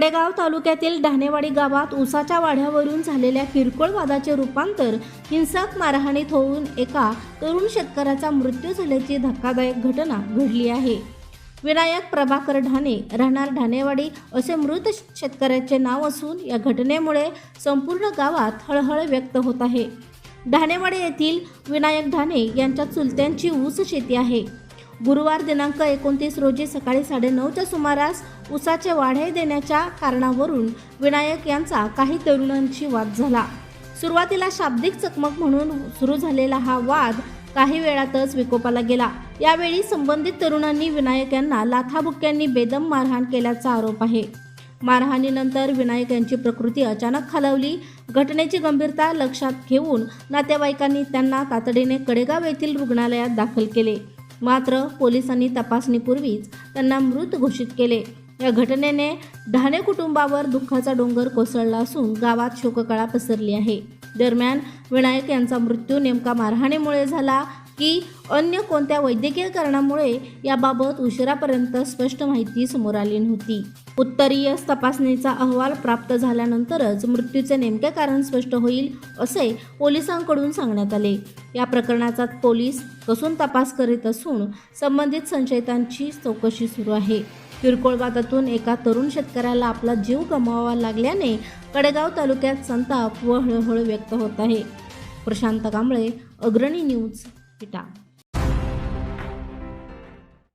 कडेगाव तालुक्यातील ढाणेवाडी गावात उसाच्या वाढ्यावरून झालेल्या किरकोळ वादाचे रूपांतर हिंसक मारहाणीत होऊन एका तरुण शेतकऱ्याचा मृत्यू झाल्याची धक्कादायक घटना घडली आहे. विनायक प्रभाकर ढाणे राहणार ढाणेवाडी असे मृत शेतकऱ्याचे नाव असून या घटनेमुळे संपूर्ण गावात हळहळ व्यक्त होत आहे. ढाणेवाडी येथील विनायक ढाणे यांच्या चुलत्यांची ऊस शेती आहे. गुरुवार दिनांक एकोणतीस रोजी सकाळी साडेनऊच्या सुमारास उसाचे वाढे देण्याच्या कारणावरून विनायक यांचा काही तरुणांशी वाद झाला. सुरुवातीला शाब्दिक चकमक म्हणून सुरू झालेला हा वाद काही वेळातच विकोपाला गेला. यावेळी संबंधित तरुणांनी विनायक यांना लाथाबुक्क्यांनी बेदम मारहाण केल्याचा आरोप आहे. मारहाणीनंतर विनायक यांची प्रकृती अचानक खालावली. घटनेची गंभीरता लक्षात घेऊन नातेवाईकांनी त्यांना तातडीने कडेगाव येथील रुग्णालयात दाखल केले. मात्र पोलिसांनी तपासणीपूर्वीच त्यांना मृत घोषित केले. या घटनेने ढाणे कुटुंबावर दुःखाचा डोंगर कोसळला असून गावात शोककळा पसरली आहे. दरम्यान विनायक यांचा मृत्यू नेमका मारहाणीमुळे झाला की अन्य कोणत्या वैद्यकीय कारणामुळे याबाबत उशिरापर्यंत स्पष्ट माहिती समोर आली नव्हती. उत्तरीय तपासणीचा अहवाल प्राप्त झाल्यानंतरच मृत्यूचे नेमके कारण स्पष्ट होईल असे पोलिसांकडून सांगण्यात आले. या प्रकरणाचा पोलीस कसून तपास करीत असून संबंधित संशयितांची चौकशी सुरू आहे. किरकोळ वादातून एका तरुण शेतकऱ्याला आपला जीव गमवावा लागल्याने कडेगाव तालुक्यात संताप व हळहळ व्यक्त होत आहे. प्रशांत कांबळे अग्रणी न्यूज 去打